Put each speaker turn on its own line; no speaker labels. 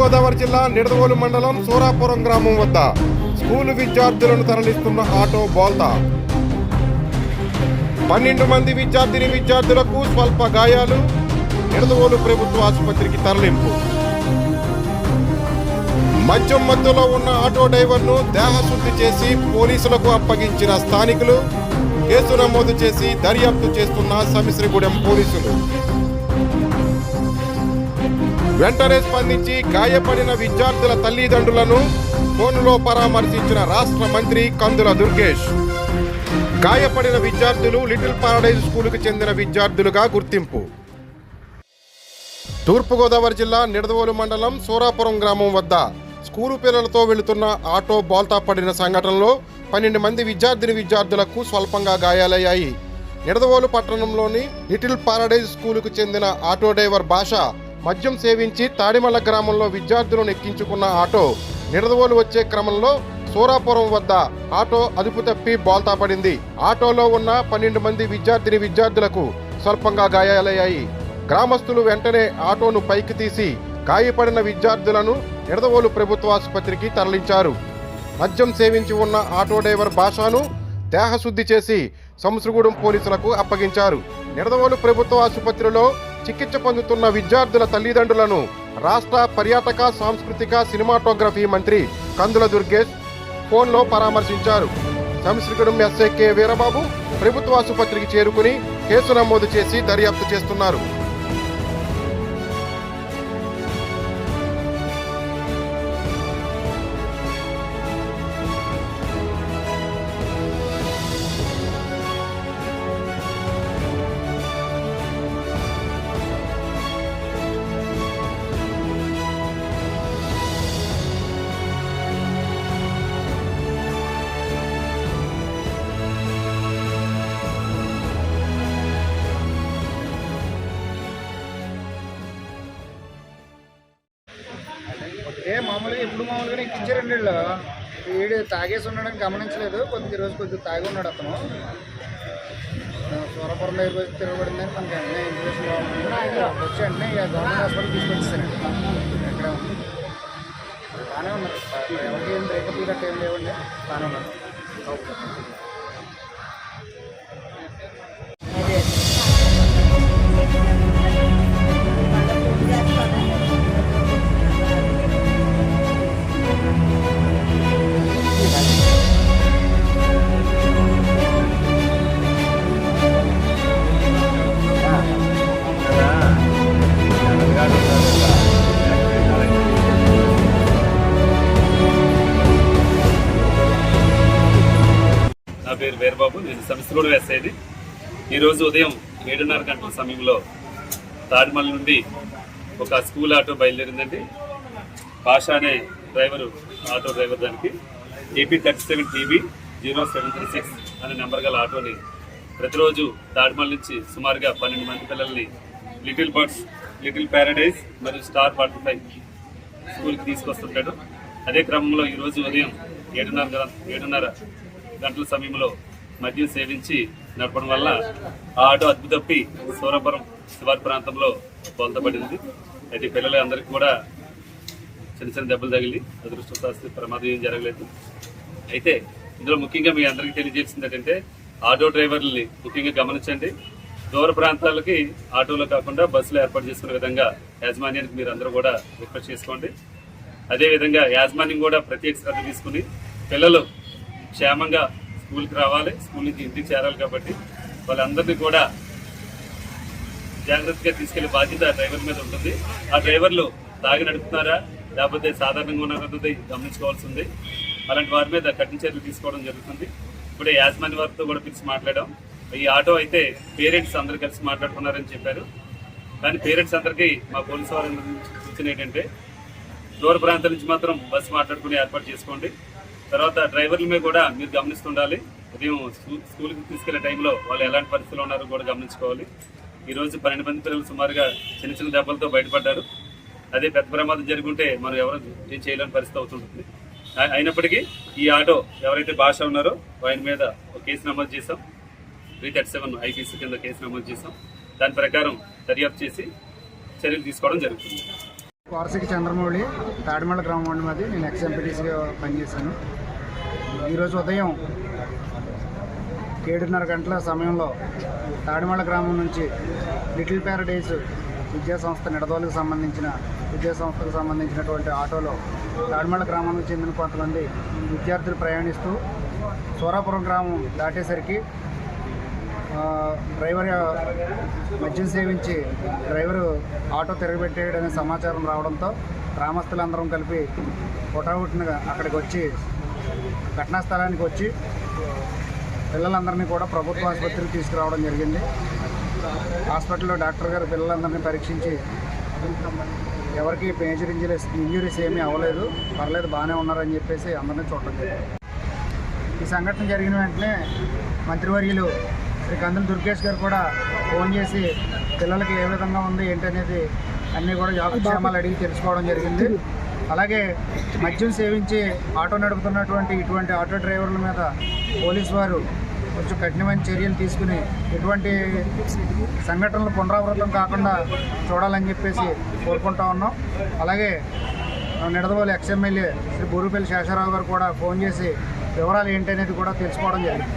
తూర్పుగోదావరి జిల్లా నిడదవోలు మండలం సూరాపురం గ్రామం వద్ద స్కూలు విద్యార్థులను తరలిస్తున్న ఆటో బోల్తా. పన్నెండు మంది విద్యార్థిని విద్యార్థులకు స్వల్ప గాయాలు నిడదవోలు ప్రభుత్వ ఆసుపత్రికి తరలింపు. మద్యం మత్తులో ఉన్న ఆటో డ్రైవర్ను దేహశుద్ధి చేసి పోలీసులకు అప్పగించిన స్థానికులు కేసు నమోదు చేసి దర్యాప్తు చేస్తున్న సమిశ్రీగూడెం పోలీసులు. వెంటనే స్పందించి గాయపడిన విద్యార్థుల తల్లిదండ్రులను ఫోన్లో పరామర్శించిన రాష్ట్ర మంత్రి కందుల దుర్గేష్. గాయపడిన విద్యార్థులు లిటిల్ పారడైజ్ స్కూలుకు చెందిన విద్యార్థులుగా గుర్తింపు. తూర్పుగోదావరి జిల్లా నిడదవోలు మండలం సూరాపురం గ్రామం వద్ద స్కూలు పిల్లలతో వెళుతున్న ఆటో బోల్తా పడిన సంఘటనలో పన్నెండు మంది విద్యార్థిని విద్యార్థులకు స్వల్పంగా గాయాలయ్యాయి. నిడదవోలు పట్టణంలోని లిటిల్ పారడైజ్ స్కూలుకు చెందిన ఆటో డ్రైవర్ భాష మద్యం సేవించి తాడిమల్ల గ్రామంలో విద్యార్థులను ఎక్కించుకున్న ఆటో నిడదవోలు వచ్చే క్రమంలో సూరాపురం వద్ద ఆటో అదుపు తప్పి బోల్తా పడింది ఆటోలో ఉన్న పన్నెండు మంది విద్యార్థిని విద్యార్థులకు స్వల్పంగా గాయాలయ్యాయి. గ్రామస్తులు వెంటనే ఆటోను పైకి తీసి గాయపడిన విద్యార్థులను నిడదవోలు ప్రభుత్వ ఆసుపత్రికి తరలించారు. మద్యం సేవించి ఉన్న ఆటో డ్రైవర్ భాషను దేహశుద్ధి చేసి సంసృగూడెం పోలీసులకు అప్పగించారు. నిడదవోలు ప్రభుత్వ ఆసుపత్రిలో చికిత్స పొందుతున్న విద్యార్థుల తల్లిదండ్రులను రాష్ట్ర పర్యాటక సాంస్కృతిక సినిమాటోగ్రఫీ మంత్రి కందుల దుర్గేష్ ఫోన్లో పరామర్శించారు. సంశ్రీగూడెం ఎస్ఐ వీరబాబు ప్రభుత్వ ఆసుపత్రికి చేరుకుని కేసు నమోదు చేసి దర్యాప్తు చేస్తున్నారు.
మామూలుగా మామూలుగానే ఎక్కించారండి వీళ్ళు వీడు తాగేసి ఉండడం గమనించలేదు. కొద్ది రోజు కొద్దిగా తాగి ఉన్నాడు అతను. సూరపురం దగ్గర వచ్చి తిరగబడిందని మనకి అన్నీ ఇన్ఫర్మేషన్ బాగుంటుంది వచ్చి వెంటనే ఇక గవర్నమెంట్ హాస్పిటల్ తీసుకొచ్చేసానండి ఇక్కడ బాగానే ఉన్నారు ఎవరికి ఏం బ్రేకప్ గట్ట ఏం లేవండి. బాగానే ఉన్నారు
నేను కూడా వేసేది. ఈరోజు ఉదయం ఏడున్నర గంటల సమయంలో తాడిమల్ నుండి ఒక స్కూల్ ఆటో బయలుదేరిందండి. భాష అనే డ్రైవరు ఆటో డ్రైవర్ దానికి AP thirty seven TB zero seven three six అనే నెంబర్ గల ఆటోని ప్రతిరోజు తాడిమల్ నుంచి సుమారుగా పన్నెండు మంది పిల్లల్ని లిటిల్ బర్డ్స్ లిటిల్ ప్యారడైజ్ మరియు స్టార్ ఫార్టీ ఫైవ్ స్కూల్కి తీసుకొస్తుంటాడు. అదే క్రమంలో ఈరోజు ఉదయం ఏడున్నర ఏడున్నర గంటల సమయంలో మద్యం సేవించి నడపడం వల్ల ఆ ఆటో అద్భుతప్పి సూరపురం శివారి ప్రాంతంలో బోల్తపడింది అయితే పిల్లలందరికీ కూడా చిన్న చిన్న దెబ్బలు తగిలి అదృష్టశాస్త్రి ప్రమాదం ఏం జరగలేదు. అయితే ఇందులో ముఖ్యంగా మీ అందరికీ తెలియజేసింది ఏంటంటే ఆటో డ్రైవర్లని ముఖ్యంగా గమనించండి. దూర ప్రాంతాలకి ఆటోలో కాకుండా బస్సులు ఏర్పాటు చేసుకునే విధంగా యాజమాన్యానికి మీరు అందరూ కూడా రిక్వెస్ట్ చేసుకోండి. అదేవిధంగా యాజమాన్యం కూడా ప్రత్యేక శ్రద్ధ తీసుకుని పిల్లలు క్షేమంగా స్కూల్కి రావాలి స్కూల్ నుంచి ఇంటికి చేరాలి కాబట్టి వాళ్ళందరినీ కూడా జాగ్రత్తగా తీసుకెళ్ళే బాధ్యత డ్రైవర్ మీద ఉంటుంది. ఆ డ్రైవర్లు తాగి నడుపుతున్నారా? లేకపోతే సాధారణంగా ఉన్నారన్నది గమనించుకోవాల్సి ఉంది అలాంటి వారి మీద కఠిన చర్యలు తీసుకోవడం జరుగుతుంది. ఇప్పుడే యాజమాన్య వారితో కూడా పిలిచి మాట్లాడాం. ఈ ఆటో అయితే పేరెంట్స్ అందరు కలిసి మాట్లాడుకున్నారని చెప్పారు. కానీ పేరెంట్స్ అందరికీ మా పోలీసు వారి సూచన ఏంటంటే దూర ప్రాంతం నుంచి మాత్రం బస్సు మాట్లాడుకుని ఏర్పాటు చేసుకోండి. తర్వాత డ్రైవర్ల మీద కూడా మీరు గమనిస్తుండాలి. ఉదయం స్కూల్కి తీసుకెళ్ళే టైంలో వాళ్ళు ఎలాంటి పరిస్థితుల్లో ఉన్నారో కూడా గమనించుకోవాలి. ఈ రోజు పన్నెండు మంది పిల్లలు సుమారుగా చిన్న చిన్న దెబ్బలతో బయటపడ్డారు. అదే పెద్ద ప్రమాదం జరుగుంటే మనం ఎవరు ఏం చేయలేని పరిస్థితి అవుతుంటుంది. అయినప్పటికీ ఈ ఆటో ఎవరైతే భాష ఉన్నారో ఆయన మీద ఒక కేసు నమోదు చేసాం త్రీ థర్టీ సెవెన్ ఐపీసీ కింద కేసు నమోదు చేసాం దాని ప్రకారం దర్యాప్తు చేసి చర్యలు తీసుకోవడం జరుగుతుంది.
వారసిక చంద్రమౌళి తాడిమళ్ళ గ్రామం మాది. నేను ఎక్స్ఎంపీటీసీగా పనిచేశాను. ఈరోజు ఉదయం ఏడున్నర గంటల సమయంలో తాడిమళ్ళ గ్రామం నుంచి లిటిల్ ప్యారడైజ్ విద్యాసంస్థ నిడదోలకు సంబంధించిన విద్యాసంస్థకు సంబంధించినటువంటి ఆటోలో తాడిమళ్ళ గ్రామానికి చెందిన కొంతమంది విద్యార్థులు ప్రయాణిస్తూ సోరాపురం గ్రామం దాటేసరికి డ్రైవర్ మద్యం సేవించి డ్రైవరు ఆటో తిరగబెట్టేయడనే సమాచారం రావడంతో గ్రామస్తులందరం కలిపి హుటాహుటినగా అక్కడికి వచ్చి ఘటనా స్థలానికి వచ్చి పిల్లలందరినీ కూడా ప్రభుత్వ ఆసుపత్రికి తీసుకురావడం జరిగింది. హాస్పిటల్లో డాక్టర్ గారు పిల్లలందరినీ పరీక్షించి ఎవరికి మేజర్ ఇంజరీస్ ఇంజరీస్ ఏమీ అవ్వలేదు పర్లేదు బాగానే ఉన్నారని చెప్పేసి అందరినీ చూడటం జరిగింది. ఈ సంఘటన జరిగిన వెంటనే మంత్రివర్యులు శ్రీ కందుల దుర్గేష్ గారు కూడా ఫోన్ చేసి పిల్లలకి ఏ విధంగా ఉంది ఏంటనేది అన్నీ కూడా యోగక్షేమాలు అడిగి తెలుసుకోవడం జరిగింది. అలాగే మద్యం సేవించి ఆటో నడుపుతున్నటువంటి ఇటువంటి ఆటో డ్రైవర్ల మీద పోలీసు వారు కొంచెం కఠినమైన చర్యలు తీసుకుని ఎటువంటి సంఘటనలు పునరావృతం కాకుండా చూడాలని చెప్పేసి కోరుకుంటా ఉన్నాం. అలాగే నిడదవోలు ఎక్స్ఎమ్మెల్యే శ్రీ బూరుపల్లి శేషారావు గారు కూడా ఫోన్ చేసి వివరాలు ఏంటనేది కూడా తెలుసుకోవడం జరిగింది.